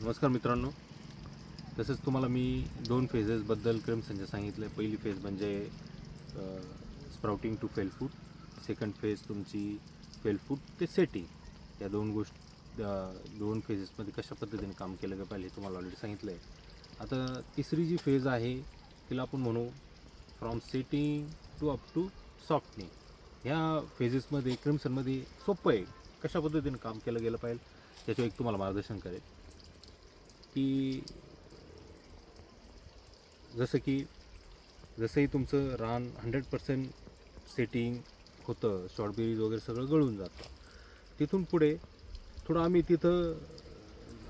नमस्कार मित्रांनो. तसंच तुम्हाला मी दोन फेजेसबद्दल क्रिम्सनचे सांगितलं आहे पहिली फेज म्हणजे sprouting to fail second phase तुमची फेल ते सेटिंग या दोन गोष्ट दोन फेजेसमध्ये कशा पद्धतीने काम केलं गेलं पाहिजे हे तुम्हाला ऑलरेडी सांगितलं आहे आता तिसरी जी फेज आहे तिला आपण म्हणू from setting to up to softening ह्या फेजेसमध्ये क्रिम्सनमध्ये सोपं आहे. कशा पद्धतीने काम केलं गेलं पाहिजे त्याच्यावर एक तुम्हाला मार्गदर्शन करेल. की जसं की जसंही तुमचं रान हंड्रेड पर्सेंट सेटिंग होतं स्ट्रॉबेरीज वगैरे सगळं गळून जातं. तिथून पुढे थोडं आम्ही तिथं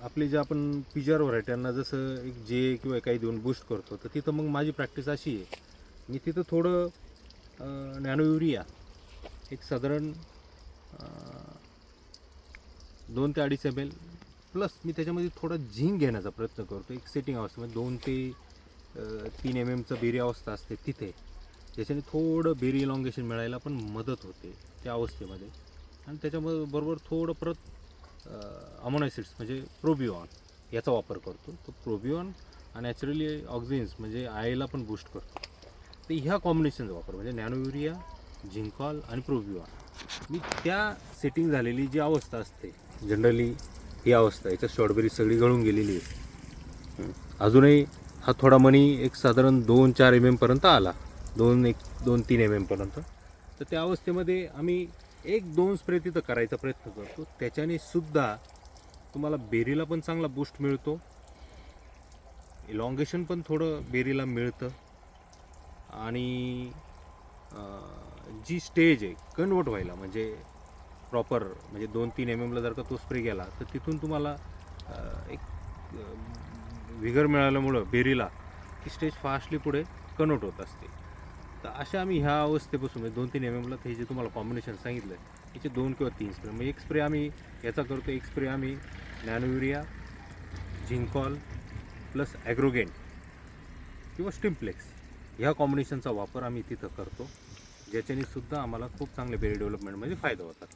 आपले जे आपण पिजार व्हरायट्यांना जसं एक जे किंवा काही देऊन बूस्ट करतो तर तिथं मग माझी प्रॅक्टिस अशी आहे. मी तिथं थोडं नॅनो युरिया एक साधारण दोन ते अडीच एम एल प्लस मी त्याच्यामध्ये थोडा झिंक घेण्याचा प्रयत्न करतो. एक सेटिंग अवस्थेमध्ये म्हणजे दोन ते तीन एम एमचं बेरी अवस्था असते तिथे. ज्याच्याने थोडं बेरी इलॉंगेशन मिळायला पण मदत होते त्या अवस्थेमध्ये. आणि त्याच्यामध्ये बरोबर थोडं परत अमोनायसिड्स म्हणजे प्रोबिओन याचा वापर करतो. तो प्रोबिओन आणि नॅचरली ऑक्झिन्स म्हणजे आयला पण बूस्ट करतो. तर ह्या कॉम्बिनेशनचा वापर म्हणजे नॅनो युरिया झिंकॉल आणि प्रोबिओन मी त्या सेटिंग झालेली जी अवस्था असते जनरली ही अवस्था याच्यात स्ट्रॉबेरी सगळी गळून गेलेली आहे. अजूनही हा थोडा मनी एक साधारण दोन चार एम एमपर्यंत आला. दोन एक दोन तीन एम एमपर्यंत तर त्या अवस्थेमध्ये आम्ही एक दोन स्प्रे तिथं करायचा प्रयत्न करतो. त्याच्याने सुद्धा तुम्हाला बेरीला पण चांगला बूस्ट मिळतो. इलॉंगेशन पण थोडं बेरीला मिळतं. आणि जी स्टेज आहे कन्वर्ट व्हायला म्हणजे प्रॉपर म्हणजे दोन तीन एम एमला जर का तो स्प्रे गेला तर तिथून तुम्हाला एक विगर मिळाल्यामुळं बेरीला ती स्टेज फास्टली पुढे कन्वर्ट होत असते. तर अशा आम्ही ह्या अवस्थेपासून म्हणजे दोन तीन एम एमला हे जे तुम्हाला कॉम्बिनेशन सांगितलं आहे याचे दोन किंवा तीन स्प्रे मग एक स्प्रे आम्ही याचा करतो एक स्प्रे आम्ही नॅनोयुरिया झिंकॉल प्लस ॲग्रोगेन किंवा स्टिम्प्लेक्स ह्या कॉम्बिनेशनचा वापर आम्ही तिथं करतो ज्याच्याने सुद्धा आम्हाला खूप चांगले बेरी डेव्हलपमेंटमध्ये म्हणजे फायदा होतात.